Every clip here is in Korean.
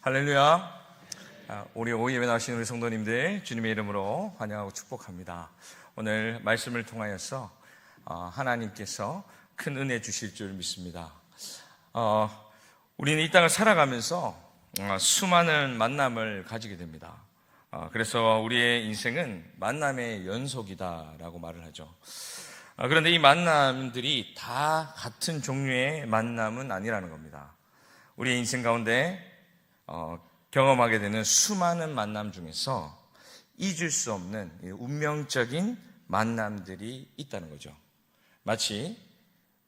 할렐루야. 아, 우리 오예배 나오신 우리 성도님들 주님의 이름으로 환영하고 축복합니다. 오늘 말씀을 통하여서 어, 하나님께서 큰 은혜 주실 줄 믿습니다. 어, 우리는 이 땅을 살아가면서 어, 수많은 만남을 가지게 됩니다. 어, 그래서 우리의 인생은 만남의 연속이다라고 말을 하죠. 어, 그런데 이 만남들이 다 같은 종류의 만남은 아니라는 겁니다. 우리의 인생 가운데 어, 경험하게 되는 수많은 만남 중에서 잊을 수 없는 운명적인 만남들이 있다는 거죠. 마치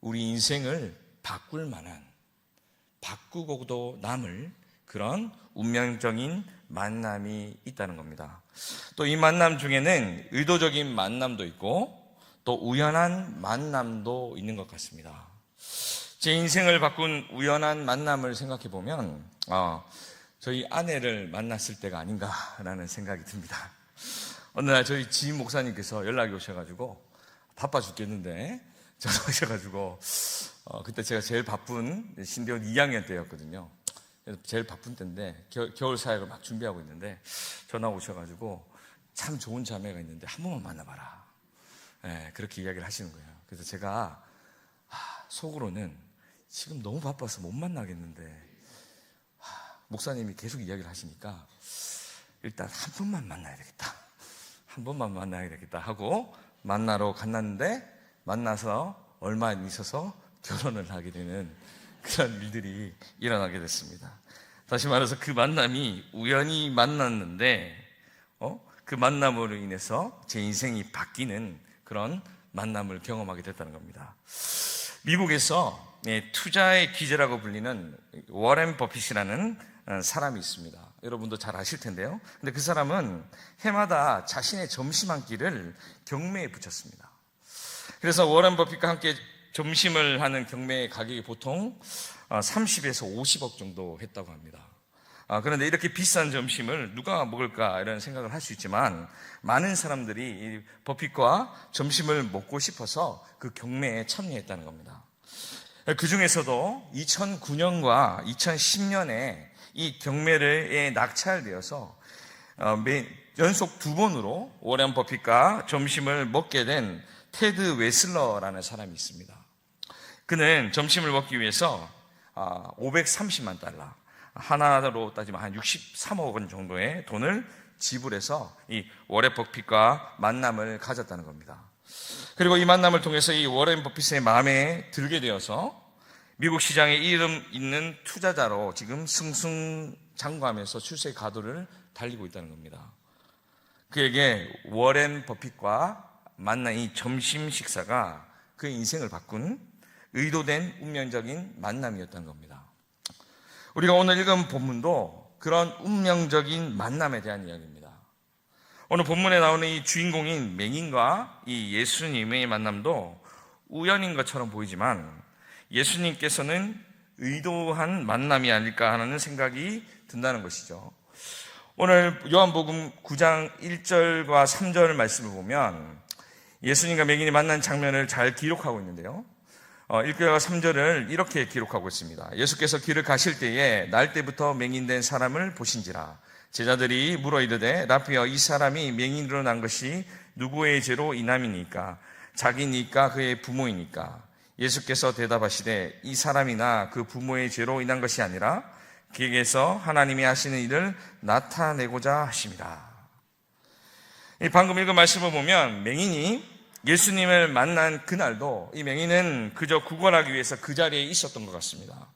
우리 인생을 바꿀 만한 바꾸고도 남을 그런 운명적인 만남이 있다는 겁니다. 또 이 만남 중에는 의도적인 만남도 있고 또 우연한 만남도 있는 것 같습니다. 제 인생을 바꾼 우연한 만남을 생각해 보면 어, 저희 아내를 만났을 때가 아닌가라는 생각이 듭니다. 어느 날 저희 지인 목사님께서 연락이 오셔가지고 바빠 죽겠는데 전화 오셔가지고 어, 그때 제가 제일 바쁜 신대원 2학년 때였거든요. 제일 바쁜 때인데 겨, 겨울 사역을 막 준비하고 있는데 전화 오셔가지고 참 좋은 자매가 있는데 한 번만 만나봐라. 예, 그렇게 이야기를 하시는 거예요. 그래서 제가 아, 속으로는 지금 너무 바빠서 못 만나겠는데 하, 목사님이 계속 이야기를 하시니까 일단 한 번만 만나야 되겠다. 한 번만 만나야 되겠다 하고 만나러 갔는데 만나서 얼마 안 있어서 결혼을 하게 되는 그런 일들이 일어나게 됐습니다. 다시 말해서 그 만남이 우연히 만났는데 어? 그 만남으로 인해서 제 인생이 바뀌는 그런 만남을 경험하게 됐다는 겁니다. 미국에서 예, 투자의 기재라고 불리는 워렌 버핏이라는 어, 사람이 있습니다. 여러분도 잘 아실 텐데요. 근데 그 사람은 해마다 자신의 점심 한 끼를 경매에 붙였습니다. 그래서 워렌 버핏과 함께 점심을 하는 경매의 가격이 보통 30에서 어, 50억 정도 했다고 합니다. 아, 그런데 이렇게 비싼 점심을 누가 먹을까 이런 생각을 할 수 있지만 많은 사람들이 버핏과 점심을 먹고 싶어서 그 경매에 참여했다는 겁니다. 그 중에서도 2009년과 2010년에 이 경매에 낙찰되어서 어, 연속 두 번으로 워렌 버핏과 점심을 먹게 된 테드 웨슬러라는 사람이 있습니다. 그는 점심을 먹기 위해서 530만 아, 달러, 하나로 따지면 한 63억 원 정도의 돈을 지불해서 이 워렌 버핏과 만남을 가졌다는 겁니다. 그리고 이 만남을 통해서 이 워렌 버핏의 마음에 들게 되어서 미국 시장에 이름 있는 투자자로 지금 승승장구하면서 출세 가도를 달리고 있다는 겁니다. 그에게 워렌 버핏과 만난 이 점심 식사가 그의 인생을 바꾼 의도된 운명적인 만남이었던 겁니다. 우리가 오늘 읽은 본문도 그런 운명적인 만남에 대한 이야기입니다. 오늘 본문에 나오는 이 주인공인 맹인과 이 예수님의 만남도 우연인 것처럼 보이지만 예수님께서는 의도한 만남이 아닐까 하는 생각이 든다는 것이죠. 오늘 요한복음 9장 1절과 3절 말씀을 보면 예수님과 맹인이 만난 장면을 잘 기록하고 있는데요. 1절과 어, 3절을 이렇게 기록하고 있습니다. 예수께서 길을 가실 때에 날 때부터 맹인된 사람을 보신지라 제자들이 물어 이르되 라피어 이 사람이 맹인으로 난 것이 누구의 죄로 인함이니까 자기니까 그의 부모이니까 예수께서 대답하시되 이 사람이나 그 부모의 죄로 인한 것이 아니라 그에게서 하나님이 하시는 일을 나타내고자 하십니다. 방금 읽은 말씀을 보면 맹인이 예수님을 만난 그날도 이 맹인은 그저 구걸하기 위해서 그 자리에 있었던 것 같습니다.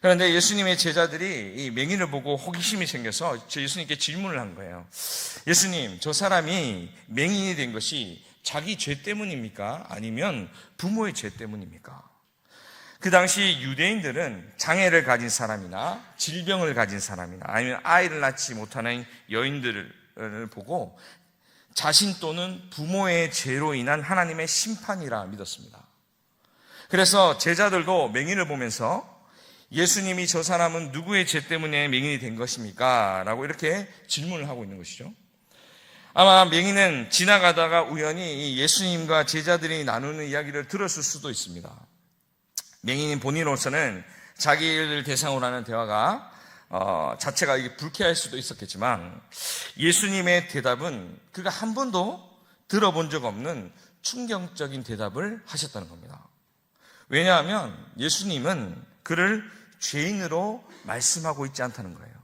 그런데 예수님의 제자들이 이 맹인을 보고 호기심이 생겨서 예수님께 질문을 한 거예요. 예수님, 저 사람이 맹인이 된 것이 자기 죄 때문입니까? 아니면 부모의 죄 때문입니까? 그 당시 유대인들은 장애를 가진 사람이나 질병을 가진 사람이나 아니면 아이를 낳지 못하는 여인들을 보고 자신 또는 부모의 죄로 인한 하나님의 심판이라 믿었습니다. 그래서 제자들도 맹인을 보면서 예수님이 저 사람은 누구의 죄 때문에 맹인이 된 것입니까? 라고 이렇게 질문을 하고 있는 것이죠. 아마 맹인은 지나가다가 우연히 예수님과 제자들이 나누는 이야기를 들었을 수도 있습니다. 맹인인 본인으로서는 자기를 대상으로 하는 대화가 어, 자체가 이게 불쾌할 수도 있었겠지만 예수님의 대답은 그가 한 번도 들어본 적 없는 충격적인 대답을 하셨다는 겁니다. 왜냐하면 예수님은 그를 죄인으로 말씀하고 있지 않다는 거예요.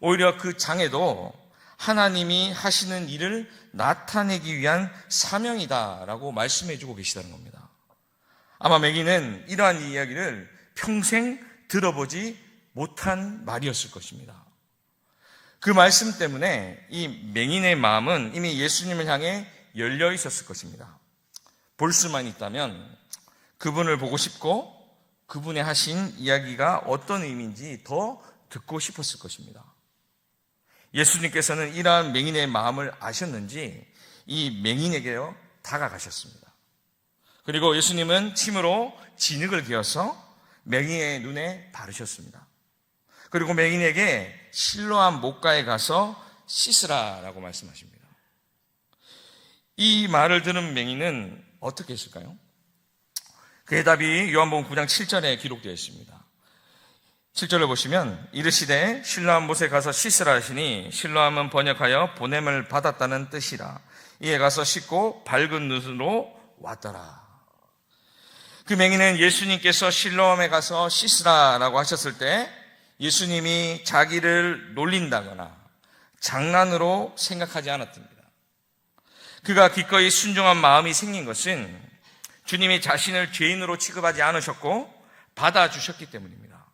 오히려 그 장애도 하나님이 하시는 일을 나타내기 위한 사명이다라고 말씀해 주고 계시다는 겁니다. 아마 매기는 이러한 이야기를 평생 들어보지 못한 말이었을 것입니다. 그 말씀 때문에 이 맹인의 마음은 이미 예수님을 향해 열려 있었을 것입니다. 볼 수만 있다면 그분을 보고 싶고 그분의 하신 이야기가 어떤 의미인지 더 듣고 싶었을 것입니다. 예수님께서는 이러한 맹인의 마음을 아셨는지 이 맹인에게요 다가가셨습니다. 그리고 예수님은 침으로 진흙을 기어서 맹인의 눈에 바르셨습니다. 그리고 맹인에게 실로암 목가에 가서 씻으라라고 말씀하십니다. 이 말을 들은 맹인은 어떻게 했을까요? 그의 답이 요한복음 9장 7절에 기록되어 있습니다. 7절을 보시면 이르시되 실로암 못에 가서 씻으라 하시니 실로암은 번역하여 보냄을 받았다는 뜻이라 이에 가서 씻고 밝은 눈으로 왔더라. 그 맹인은 예수님께서 실로암에 가서 씻으라라고 하셨을 때 예수님이 자기를 놀린다거나 장난으로 생각하지 않았답니다. 그가 기꺼이 순종한 마음이 생긴 것은 주님이 자신을 죄인으로 취급하지 않으셨고 받아주셨기 때문입니다.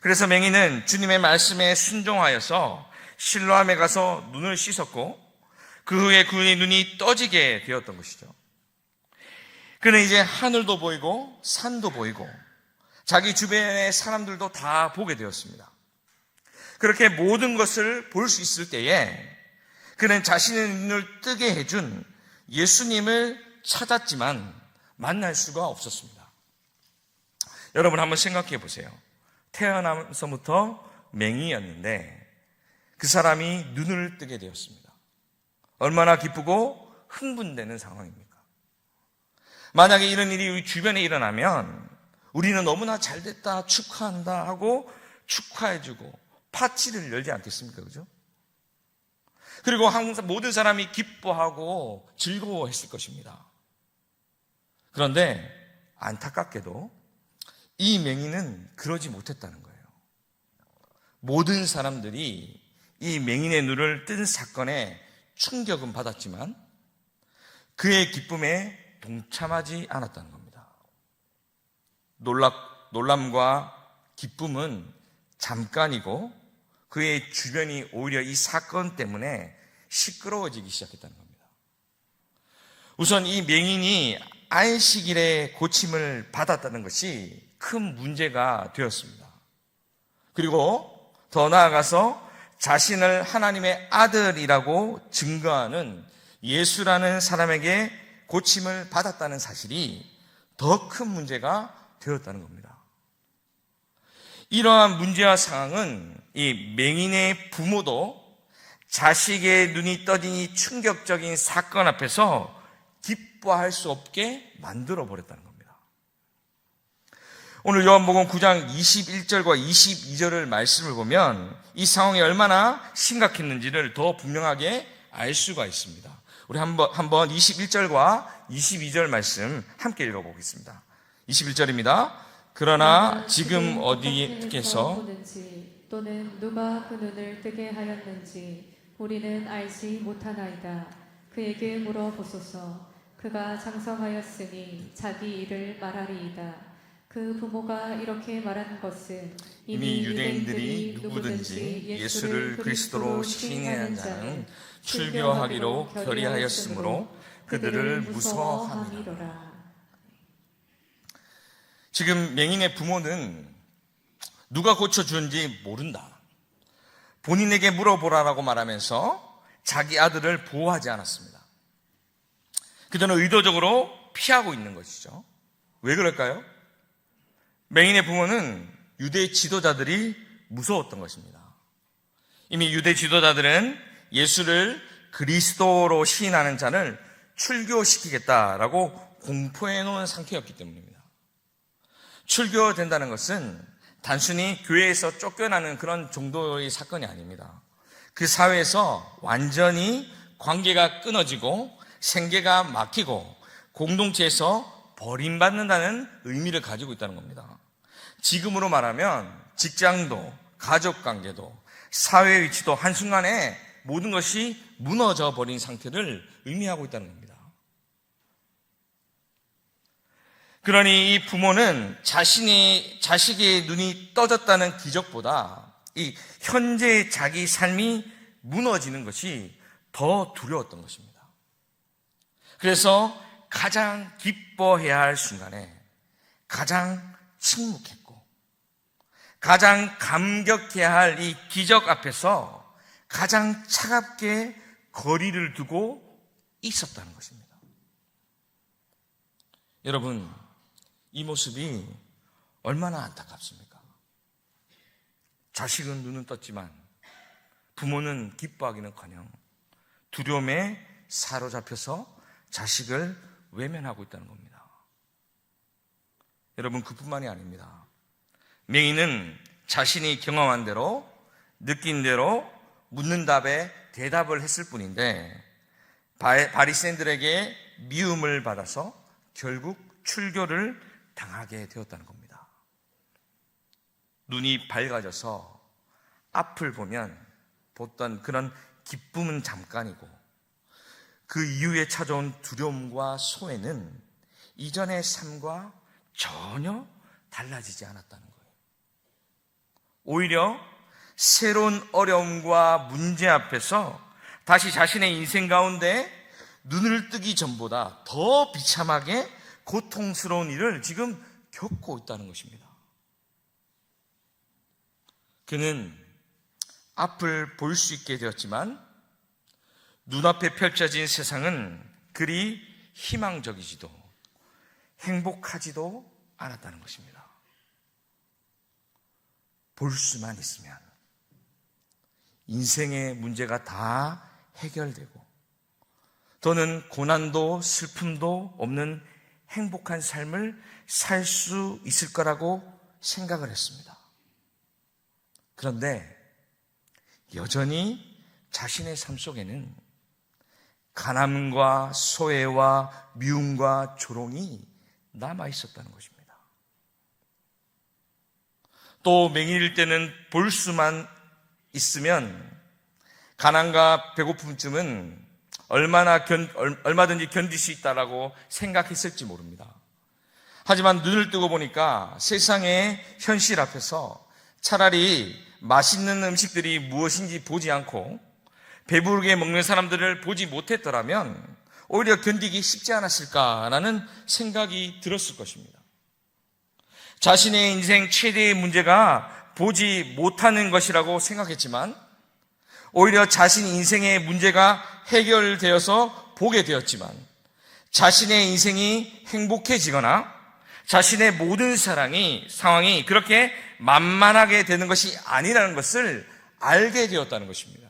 그래서 맹인은 주님의 말씀에 순종하여서 실로함에 가서 눈을 씻었고 그 후에 그의 눈이 떠지게 되었던 것이죠. 그는 이제 하늘도 보이고 산도 보이고 자기 주변의 사람들도 다 보게 되었습니다. 그렇게 모든 것을 볼 수 있을 때에 그는 자신의 눈을 뜨게 해준 예수님을 찾았지만 만날 수가 없었습니다. 여러분 한번 생각해 보세요. 태어나서부터 맹이였는데 그 사람이 눈을 뜨게 되었습니다. 얼마나 기쁘고 흥분되는 상황입니까? 만약에 이런 일이 우리 주변에 일어나면 우리는 너무나 잘 됐다, 축하한다 하고 축하해주고 파티를 열지 않겠습니까? 그죠? 그리고 항상 모든 사람이 기뻐하고 즐거워했을 것입니다. 그런데 안타깝게도 이 맹인은 그러지 못했다는 거예요. 모든 사람들이 이 맹인의 눈을 뜬 사건에 충격은 받았지만 그의 기쁨에 동참하지 않았다는 겁니다. 놀랍, 놀람과 기쁨은 잠깐이고 그의 주변이 오히려 이 사건 때문에 시끄러워지기 시작했다는 겁니다. 우선 이 맹인이 안식일에 고침을 받았다는 것이 큰 문제가 되었습니다. 그리고 더 나아가서 자신을 하나님의 아들이라고 증거하는 예수라는 사람에게 고침을 받았다는 사실이 더 큰 문제가 되었다는 겁니다. 이러한 문제와 상황은 이 맹인의 부모도 자식의 눈이 이 충격적인 사건 앞에서 기뻐할 수 없게 만들어 버렸다는 겁니다. 오늘 요한복음 9장 21절과 22절을 말씀을 보면 이 상황이 얼마나 심각했는지를 더 분명하게 알 수가 있습니다. 우리 한번 한번 21절과 22절 말씀 함께 읽어 보겠습니다. 21절입니다. 그러나 지금 어디에서 또는 누가 그 눈을 뜨게 하였는지 우리는 알지 못하나이다. 그에게 물어보소서. 그가 장성하였으니 자기 일을 말하리이다. 그 부모가 이렇게 말하는 것은 이미 유대인들이 누구든지 예수를 그리스도로 시인하는 자는 출교하기로 결의하였으므로 그들을 무서워함이라. 지금 맹인의 부모는 누가 고쳐주는지 모른다. 본인에게 물어보라라고 말하면서 자기 아들을 보호하지 않았습니다. 그들은 의도적으로 피하고 있는 것이죠. 왜 그럴까요? 맹인의 부모는 유대 지도자들이 무서웠던 것입니다. 이미 유대 지도자들은 예수를 그리스도로 시인하는 자를 출교시키겠다라고 공포해 놓은 상태였기 때문입니다. 출교된다는 것은 단순히 교회에서 쫓겨나는 그런 정도의 사건이 아닙니다. 그 사회에서 완전히 관계가 끊어지고 생계가 막히고 공동체에서 버림받는다는 의미를 가지고 있다는 겁니다. 지금으로 말하면 직장도 가족 관계도 사회 위치도 한순간에 모든 것이 무너져 버린 상태를 의미하고 있다는 겁니다. 그러니 이 부모는 자신이 자식의 눈이 떠졌다는 기적보다 이 현재의 자기 삶이 무너지는 것이 더 두려웠던 것입니다. 그래서 가장 기뻐해야 할 순간에 가장 침묵했고 가장 감격해야 할 이 기적 앞에서 가장 차갑게 거리를 두고 있었다는 것입니다. 여러분, 이 모습이 얼마나 안타깝습니까? 자식은 눈은 떴지만 부모는 기뻐하기는 커녕 두려움에 사로잡혀서 자식을 외면하고 있다는 겁니다. 여러분, 그뿐만이 아닙니다. 맹인은 자신이 경험한 대로, 느낀 대로 묻는 답에 대답을 했을 뿐인데, 바리새인들에게 미움을 받아서 결국 출교를 당하게 되었다는 겁니다. 눈이 밝아져서 앞을 보면 보던 그런 기쁨은 잠깐이고 그 이후에 찾아온 두려움과 소외는 이전의 삶과 전혀 달라지지 않았다는 거예요. 오히려 새로운 어려움과 문제 앞에서 다시 자신의 인생 가운데 눈을 뜨기 전보다 더 비참하게 고통스러운 일을 지금 겪고 있다는 것입니다. 그는 앞을 볼 수 있게 되었지만 눈앞에 펼쳐진 세상은 그리 희망적이지도 행복하지도 않았다는 것입니다. 볼 수만 있으면 인생의 문제가 다 해결되고 또는 고난도 슬픔도 없는 행복한 삶을 살 수 있을 거라고 생각을 했습니다. 그런데 여전히 자신의 삶 속에는 가남과 소외와 미움과 조롱이 남아 있었다는 것입니다. 또 맹인일 때는 볼 수만 있으면 가난과 배고픔쯤은 얼마나 견, 얼마든지 견딜 수 있다라고 생각했을지 모릅니다. 하지만 눈을 뜨고 보니까 세상의 현실 앞에서 차라리 맛있는 음식들이 무엇인지 보지 않고 배부르게 먹는 사람들을 보지 못했더라면 오히려 견디기 쉽지 않았을까라는 생각이 들었을 것입니다. 자신의 인생 최대의 문제가 보지 못하는 것이라고 생각했지만 오히려 자신 인생의 문제가 해결되어서 보게 되었지만 자신의 인생이 행복해지거나 자신의 모든 사랑이 상황이 그렇게 만만하게 되는 것이 아니라는 것을 알게 되었다는 것입니다.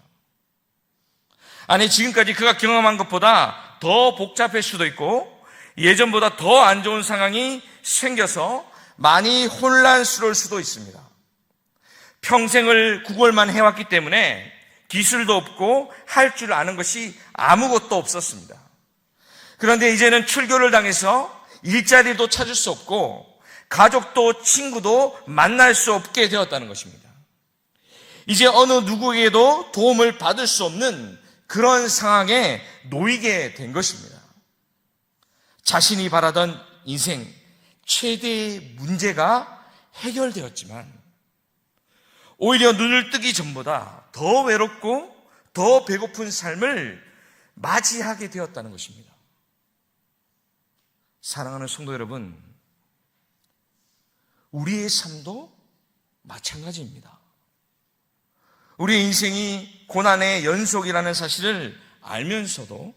아니 지금까지 그가 경험한 것보다 더 복잡할 수도 있고 예전보다 더 안 좋은 상황이 생겨서 많이 혼란스러울 수도 있습니다. 평생을 구걸만 해왔기 때문에 기술도 없고 할 줄 아는 것이 아무것도 없었습니다. 그런데 이제는 출교를 당해서 일자리도 찾을 수 없고 가족도 친구도 만날 수 없게 되었다는 것입니다. 이제 어느 누구에게도 도움을 받을 수 없는 그런 상황에 놓이게 된 것입니다. 자신이 바라던 인생 최대의 문제가 해결되었지만 오히려 눈을 뜨기 전보다 더 외롭고 더 배고픈 삶을 맞이하게 되었다는 것입니다. 사랑하는 성도 여러분, 우리의 삶도 마찬가지입니다. 우리의 인생이 고난의 연속이라는 사실을 알면서도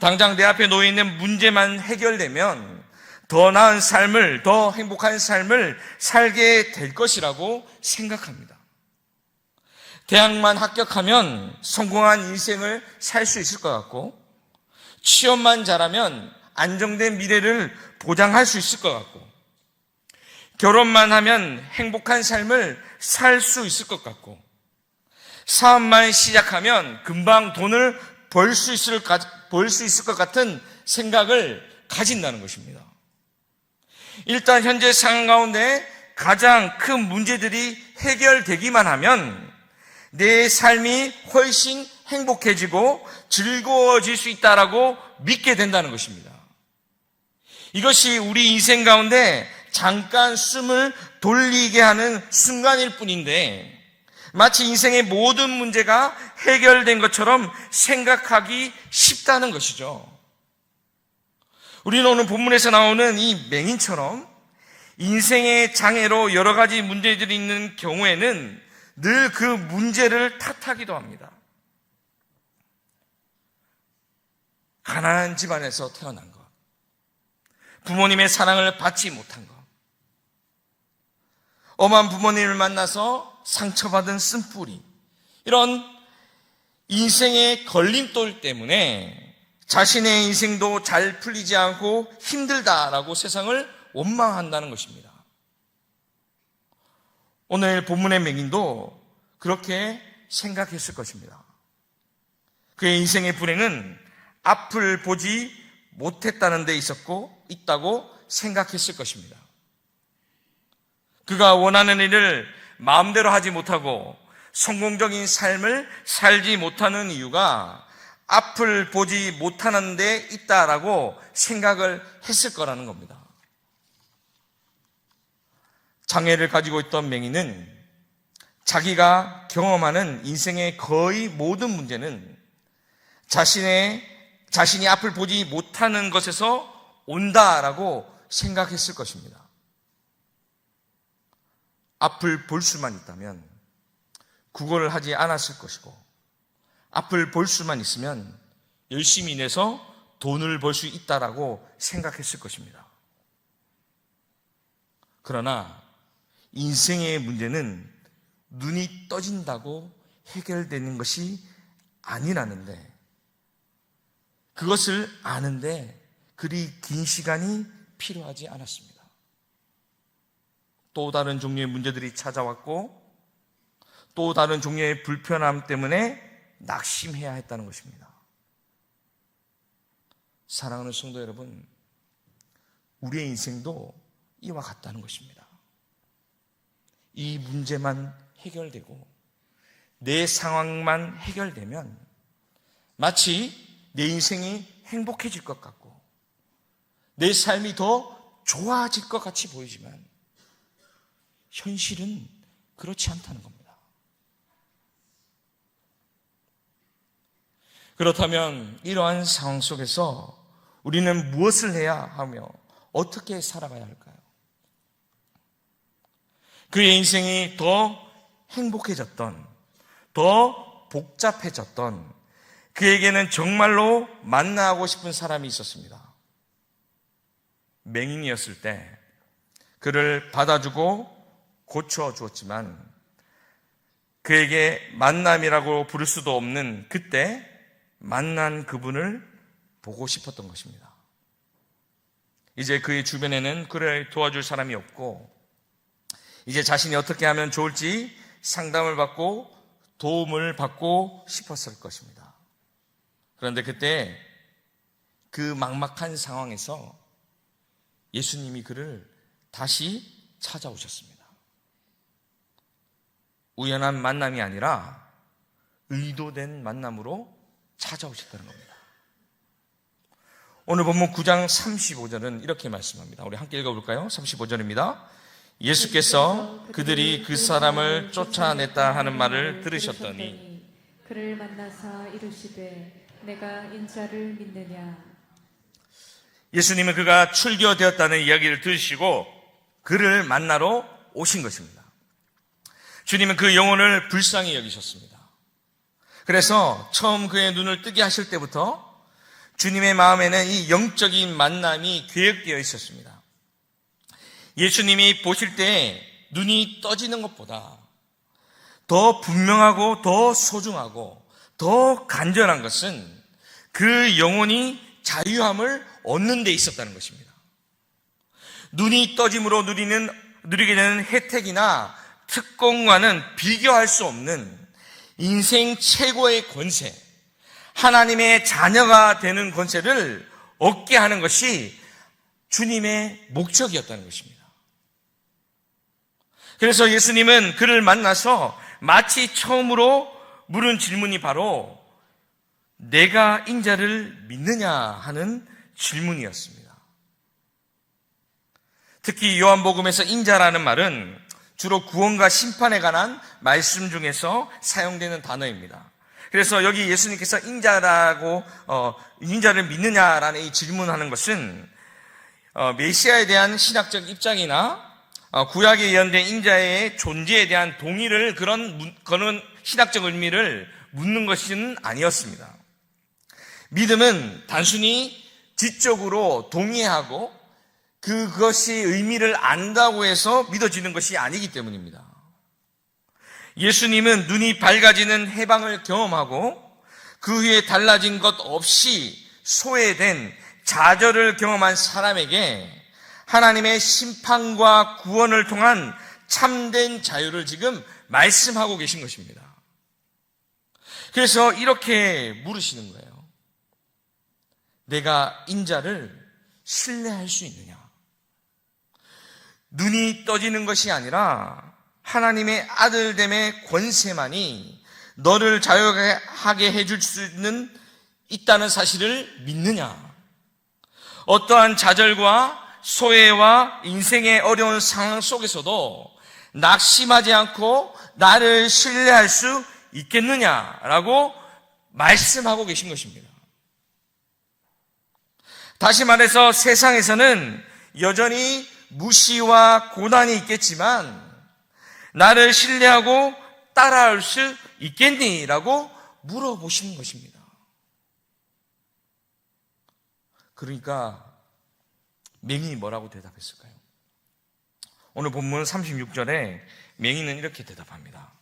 당장 내 앞에 놓여 있는 문제만 해결되면 더 나은 삶을, 더 행복한 삶을 살게 될 것이라고 생각합니다. 대학만 합격하면 성공한 인생을 살 수 있을 것 같고, 취업만 잘하면 안정된 미래를 보장할 수 있을 것 같고, 결혼만 하면 행복한 삶을 살 수 있을 것 같고, 사업만 시작하면 금방 돈을 벌 수 있을, 벌 수 있을 것 같은 생각을 가진다는 것입니다. 일단 현재 상황 가운데 가장 큰 문제들이 해결되기만 하면 내 삶이 훨씬 행복해지고 즐거워질 수 있다라고 믿게 된다는 것입니다. 이것이 우리 인생 가운데 잠깐 숨을 돌리게 하는 순간일 뿐인데 마치 인생의 모든 문제가 해결된 것처럼 생각하기 쉽다는 것이죠. 우리는 오늘 본문에서 나오는 이 맹인처럼 인생의 장애로 여러 가지 문제들이 있는 경우에는 늘 그 문제를 탓하기도 합니다. 가난한 집안에서 태어난 것, 부모님의 사랑을 받지 못한 것, 엄한 부모님을 만나서 상처받은 쓴뿌리, 이런 인생의 걸림돌 때문에 자신의 인생도 잘 풀리지 않고 힘들다라고 세상을 원망한다는 것입니다. 오늘 본문의 맹인도 그렇게 생각했을 것입니다. 그의 인생의 불행은 앞을 보지 못했다는 데 있었고 있다고 생각했을 것입니다. 그가 원하는 일을 마음대로 하지 못하고 성공적인 삶을 살지 못하는 이유가 앞을 보지 못하는 데 있다라고 생각을 했을 거라는 겁니다. 장애를 가지고 있던 맹인은 자기가 경험하는 인생의 거의 모든 문제는 자신의 자신이 앞을 보지 못하는 것에서 온다라고 생각했을 것입니다. 앞을 볼 수만 있다면 구걸을 하지 않았을 것이고 앞을 볼 수만 있으면 열심히 내서 돈을 벌 수 있다라고 생각했을 것입니다. 그러나 인생의 문제는 눈이 떠진다고 해결되는 것이 아니라는데 그것을 아는데 그리 긴 시간이 필요하지 않았습니다. 또 다른 종류의 문제들이 찾아왔고 또 다른 종류의 불편함 때문에 낙심해야 했다는 것입니다. 사랑하는 성도 여러분, 우리의 인생도 이와 같다는 것입니다. 이 문제만 해결되고 내 상황만 해결되면 마치 내 인생이 행복해질 것 같고 내 삶이 더 좋아질 것 같이 보이지만 현실은 그렇지 않다는 겁니다. 그렇다면 이러한 상황 속에서 우리는 무엇을 해야 하며 어떻게 살아가야 할까요? 그의 인생이 더 행복해졌던, 더 복잡해졌던, 그에게는 정말로 만나고 싶은 사람이 있었습니다. 맹인이었을 때 그를 받아주고 고쳐 주었지만 그에게 만남이라고 부를 수도 없는 그때 만난 그분을 보고 싶었던 것입니다. 이제 그의 주변에는 그를 도와줄 사람이 없고 이제 자신이 어떻게 하면 좋을지 상담을 받고 도움을 받고 싶었을 것입니다. 그런데 그때 그 막막한 상황에서 예수님이 그를 다시 찾아오셨습니다. 우연한 만남이 아니라 의도된 만남으로 찾아오셨다는 겁니다. 오늘 본문 9장 35절은 이렇게 말씀합니다. 우리 함께 읽어볼까요? 35절입니다. 예수께서 그들이 그 사람을 쫓아냈다 하는 말을 들으셨더니 그를 만나사 이르시되 내가 인자를 믿느냐 예수님은 그가 출교되었다는 이야기를 들으시고 그를 만나러 오신 것입니다. 주님은 그 영혼을 불쌍히 여기셨습니다. 그래서 처음 그의 눈을 뜨게 하실 때부터 주님의 마음에는 이 영적인 만남이 계획되어 있었습니다. 예수님이 보실 때 눈이 떠지는 것보다 더 분명하고 더 소중하고 더 간절한 것은 그 영혼이 자유함을 얻는 데 있었다는 것입니다. 눈이 떠짐으로 누리는 누리게 되는 혜택이나 특권과는 비교할 수 없는 인생 최고의 권세, 하나님의 자녀가 되는 권세를 얻게 하는 것이 주님의 목적이었다는 것입니다. 그래서 예수님은 그를 만나서 마치 처음으로 물은 질문이 바로 내가 인자를 믿느냐 하는 질문이었습니다. 특히 요한복음에서 인자라는 말은 주로 구원과 심판에 관한 말씀 중에서 사용되는 단어입니다. 그래서 여기 예수님께서 인자라고 어, 인자를 믿느냐라는 이 질문하는 것은 어, 메시아에 대한 신학적 입장이나 어, 구약에 예언된 인자의 존재에 대한 동의를 그런 문- 그런 신학적 의미를 묻는 것은 아니었습니다. 믿음은 단순히 지적으로 동의하고 그것이 의미를 안다고 해서 믿어지는 것이 아니기 때문입니다. 예수님은 눈이 밝아지는 해방을 경험하고 그 후에 달라진 것 없이 소외된 좌절을 경험한 사람에게 하나님의 심판과 구원을 통한 참된 자유를 지금 말씀하고 계신 것입니다. 그래서 이렇게 물으시는 거예요. 내가 인자를 신뢰할 수 있느냐? 눈이 떠지는 것이 아니라 하나님의 아들됨의 권세만이 너를 자유하게 해줄 수 있는 있다는 사실을 믿느냐? 어떠한 좌절과 소외와 인생의 어려운 상황 속에서도 낙심하지 않고 나를 신뢰할 수 있겠느냐라고 말씀하고 계신 것입니다. 다시 말해서 세상에서는 여전히 무시와 고난이 있겠지만 나를 신뢰하고 따라올 수 있겠니? 라고 물어보시는 것입니다. 그러니까 맹인이 뭐라고 대답했을까요? 오늘 본문 36절에 맹인은 이렇게 대답합니다.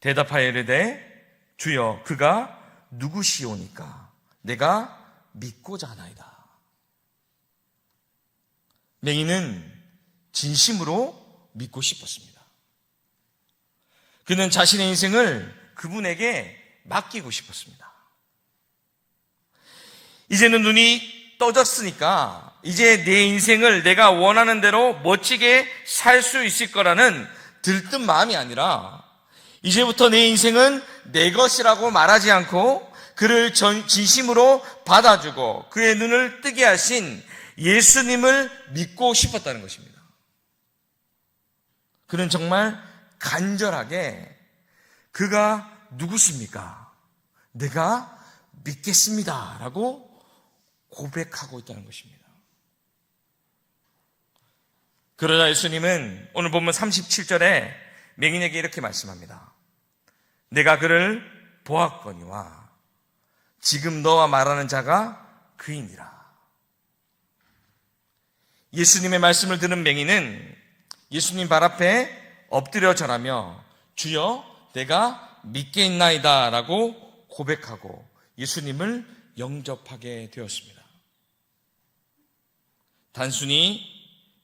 대답하여 이르되 주여 그가 누구시오니까 내가 믿고자 하나이다. 맹인은 진심으로 믿고 싶었습니다. 그는 자신의 인생을 그분에게 맡기고 싶었습니다. 이제는 눈이 떠졌으니까 이제 내 인생을 내가 원하는 대로 멋지게 살 수 있을 거라는 들뜬 마음이 아니라 이제부터 내 인생은 내 것이라고 말하지 않고 그를 전- 진심으로 받아주고 그의 눈을 뜨게 하신 예수님을 믿고 싶었다는 것입니다. 그는 정말 간절하게 그가 누구십니까? 내가 믿겠습니다. 라고 고백하고 있다는 것입니다. 그러자 예수님은 오늘 본문 37절에 맹인에게 이렇게 말씀합니다. 내가 그를 보았거니와 지금 너와 말하는 자가 그이니라. 예수님의 말씀을 들은 맹인은 예수님 발 앞에 엎드려 절하며 주여 내가 믿게 있나이다 라고 고백하고 예수님을 영접하게 되었습니다. 단순히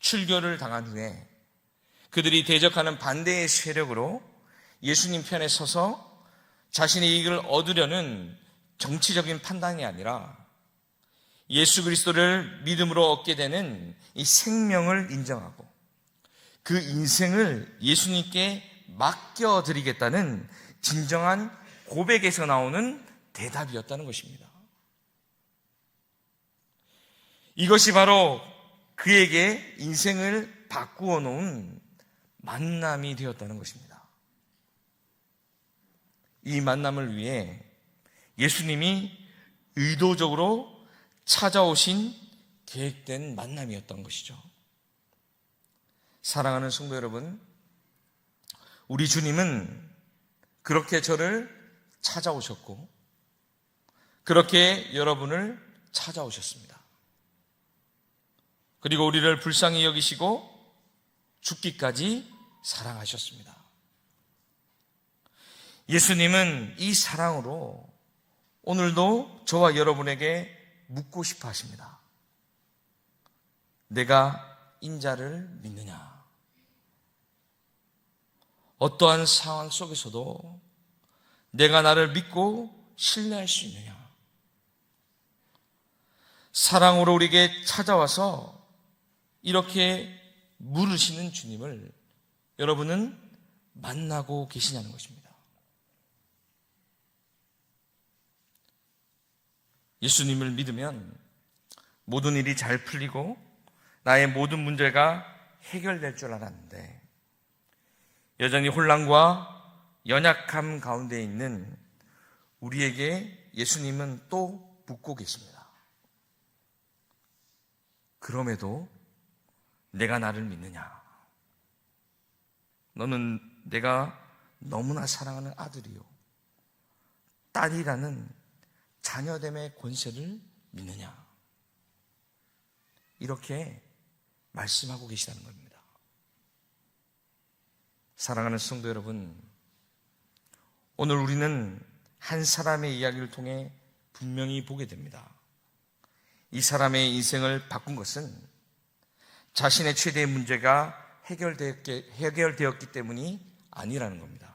출교를 당한 후에 그들이 대적하는 반대의 세력으로 예수님 편에 서서 자신의 이익을 얻으려는 정치적인 판단이 아니라 예수 그리스도를 믿음으로 얻게 되는 이 생명을 인정하고 그 인생을 예수님께 맡겨드리겠다는 진정한 고백에서 나오는 대답이었다는 것입니다. 이것이 바로 그에게 인생을 바꾸어 놓은 만남이 되었다는 것입니다. 이 만남을 위해 예수님이 의도적으로 찾아오신 계획된 만남이었던 것이죠. 사랑하는 성도 여러분, 우리 주님은 그렇게 저를 찾아오셨고, 그렇게 여러분을 찾아오셨습니다. 그리고 우리를 불쌍히 여기시고 죽기까지 사랑하셨습니다. 예수님은 이 사랑으로 오늘도 저와 여러분에게 묻고 싶어 하십니다. 내가 인자를 믿느냐? 어떠한 상황 속에서도 내가 나를 믿고 신뢰할 수 있느냐? 사랑으로 우리에게 찾아와서 이렇게 물으시는 주님을 여러분은 만나고 계시냐는 것입니다. 예수님을 믿으면 모든 일이 잘 풀리고 나의 모든 문제가 해결될 줄 알았는데 여전히 혼란과 연약함 가운데 있는 우리에게 예수님은 또 묻고 계십니다. 그럼에도 내가 나를 믿느냐? 너는 내가 너무나 사랑하는 아들이요. 딸이라는 자녀됨의 권세를 믿느냐? 이렇게 말씀하고 계시다는 겁니다. 사랑하는 성도 여러분, 오늘 우리는 한 사람의 이야기를 통해 분명히 보게 됩니다. 이 사람의 인생을 바꾼 것은 자신의 최대의 문제가 해결되었기, 해결되었기 때문이 아니라는 겁니다.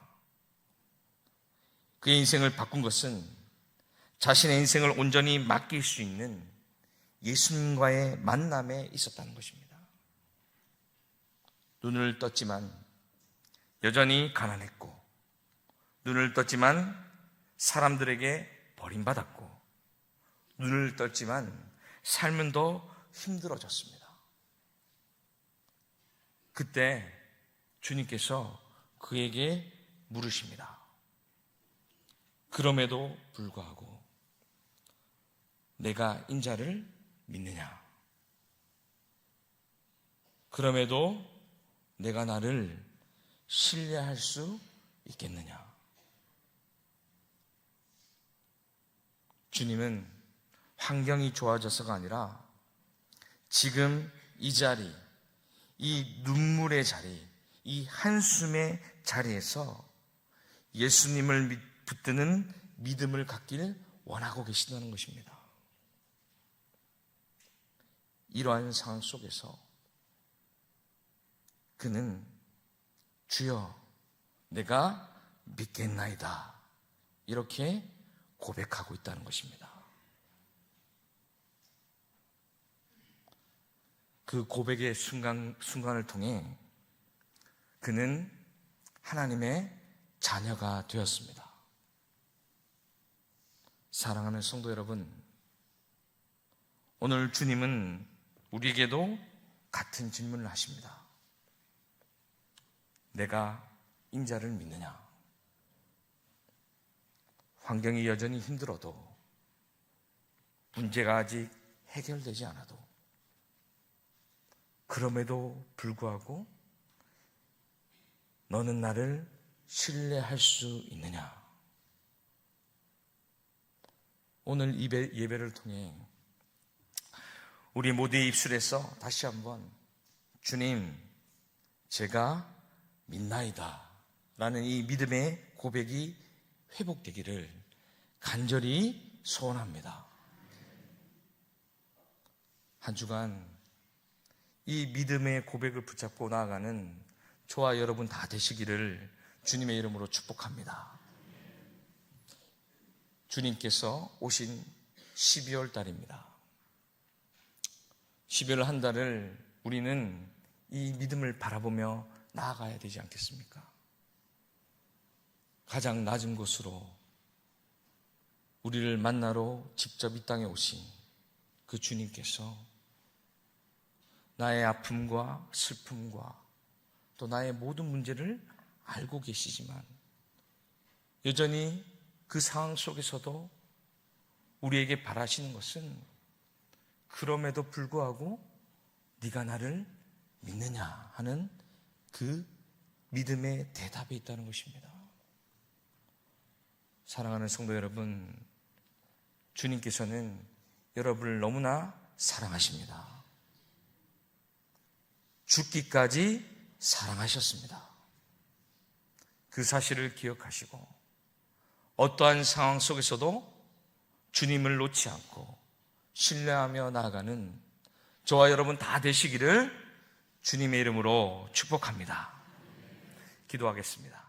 그의 인생을 바꾼 것은 자신의 인생을 온전히 맡길 수 있는 예수님과의 만남에 있었다는 것입니다. 눈을 떴지만 여전히 가난했고, 눈을 떴지만 사람들에게 버림받았고, 눈을 떴지만 삶은 더 힘들어졌습니다. 그때 주님께서 그에게 물으십니다. 그럼에도 불구하고 내가 인자를 믿느냐? 그럼에도 내가 나를 신뢰할 수 있겠느냐? 주님은 환경이 좋아져서가 아니라 지금 이 자리, 이 눈물의 자리, 이 한숨의 자리에서 예수님을 믿- 붙드는 믿음을 갖길 원하고 계신다는 것입니다. 이러한 상황 속에서 그는 주여 내가 믿겠나이다. 이렇게 고백하고 있다는 것입니다. 그 고백의 순간, 순간을 통해 그는 하나님의 자녀가 되었습니다. 사랑하는 성도 여러분, 오늘 주님은 우리에게도 같은 질문을 하십니다. 내가 인자를 믿느냐? 환경이 여전히 힘들어도 문제가 아직 해결되지 않아도 그럼에도 불구하고 너는 나를 신뢰할 수 있느냐? 오늘 예배, 예배 를 통해 우리 모두의 입술에서 다시 한번 주님, 제가 믿나이다. 라는 이 믿음의 고백이 회복되기를 간절히 소원합니다. 한 주간 이 믿음의 고백을 붙잡고 나아가는 저와 여러분 다 되시기를 주님의 이름으로 축복합니다. 주님께서 오신 12월 달입니다. 12월 한 달을 우리는 이 믿음을 바라보며 나아가야 되지 않겠습니까? 가장 낮은 곳으로 우리를 만나러 직접 이 땅에 오신 그 주님께서 나의 아픔과 슬픔과 또 나의 모든 문제를 알고 계시지만 여전히 그 상황 속에서도 우리에게 바라시는 것은 그럼에도 불구하고 네가 나를 믿느냐 하는 그 믿음의 대답에 있다는 것입니다. 사랑하는 성도 여러분, 주님께서는 여러분을 너무나 사랑하십니다. 죽기까지 사랑하셨습니다. 그 사실을 기억하시고 어떠한 상황 속에서도 주님을 놓지 않고 신뢰하며 나아가는 저와 여러분 다 되시기를 주님의 이름으로 축복합니다. 기도하겠습니다.